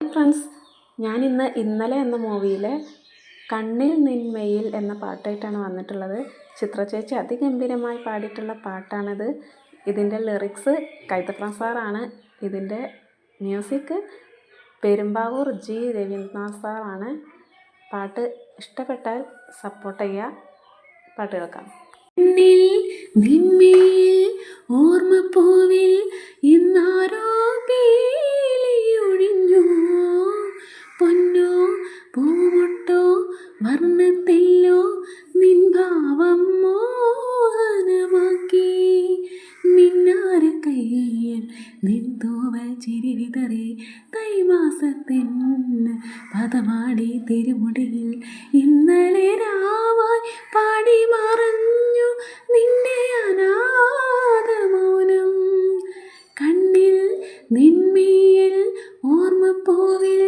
Friends ഞാനിന്ന് ഇന്നലെ എന്ന മൂവിയിലെ കണ്ണിൽ നിന്മയിൽ എന്ന പാട്ടായിട്ടാണ് വന്നിട്ടുള്ളത്. ചിത്ര ചേച്ചി അതിഗംഭീരമായി പാടിയിട്ടുള്ള പാട്ടാണിത്. ഇതിന്റെ ലിറിക്സ് കൈതപ്രം സാറാണ്. ഇതിന്റെ മ്യൂസിക് പെരുമ്പാവൂർ ജി രവീന്ദ്രനാഥ് സാറാണ്. പാട്ട് ഇഷ്ടപ്പെട്ടാൽ സപ്പോർട്ട് ചെയ്യുക. പാട്ട് കേൾക്കാം. ഓർമ്മപ്പൂവിൽ ചിരി വിതറി തൈമാസത്തിന് പദമാടി തിരുമുടിയിൽ ഇന്നലെ രാവായി പാടി മറഞ്ഞു നിന്റെ അനാഥമൗനം. കണ്ണിൽ നിന്മയിൽ ഓർമ്മപ്പോവിൽ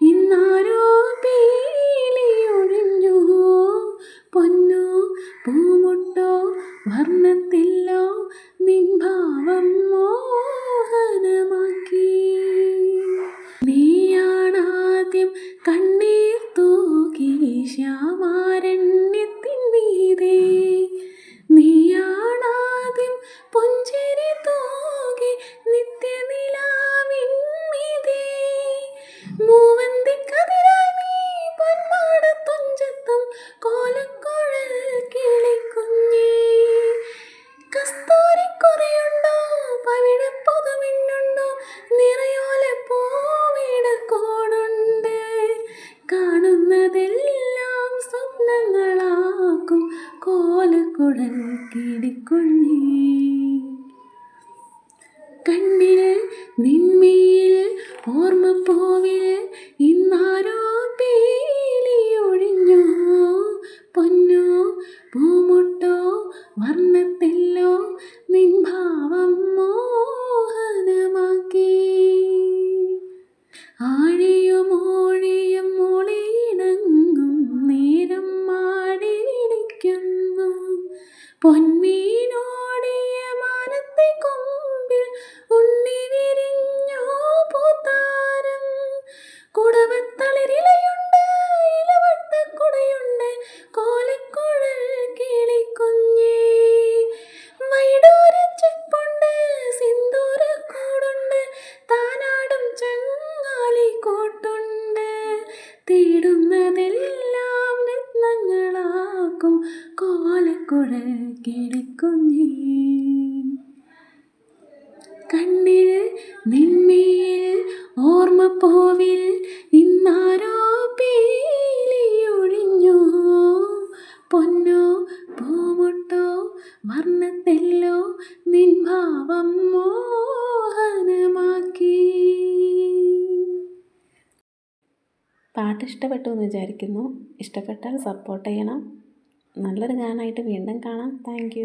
ഇന്നാരോ പീലിയൊഴിഞ്ഞു പൊന്നോ പൂമുട്ടോ വർണത്തില്ലോ നിൻഭാവം കോലക്കുഴൽ കിളിക്കുഞ്ഞേ കണ്ണിൽ നിന്മയിൽ ഓർമ്മപ്പോവിൽ ഇന്നാരോ പീലിയൊഴിഞ്ഞു പൊന്നോ പൂമുട്ടോ വർണത്തില്ലോ നിൻഭാവം മോഹനമാക്കി. ആഴിയും പൊന്മീനോടിയ മാനത്തെ കൊമ്പിൽ ഉണ്ണി വിരിഞ്ഞോ പൂത്താരം. കുടവത്തളിരിലയുണ്ട് ഇലവട്ടക്കുടയുണ്ട് കോലക്കുഴൽ കിളിക്കുഞ്ഞേ. വൈഡൂരച്ചെപ്പുണ്ട് സിന്ദൂരക്കൂടുണ്ട് താനാടും ചങ്ങാലി കൂട്ടുണ്ട്. കോലക്കുഴൽ കിളിക്കുഞ്ഞേ കണ്ണിൽ നിന്മയിൽ ഓർമ്മപ്പോവിൽ ഇന്നാരോ പീലിയൊഴിഞ്ഞു. പൊന്നോ പൂമുട്ടോ വർണത്തെല്ലോ നിൻഭാവം മോഹനമാക്കി. പാട്ട് ഇഷ്ടപ്പെട്ടു എന്ന് വിചാരിക്കുന്നു. ഇഷ്ടപ്പെട്ടാൽ സപ്പോർട്ട് ചെയ്യണം. നല്ലൊരു ഗാനായിട്ട് വീണ്ടും കാണാം. താങ്ക്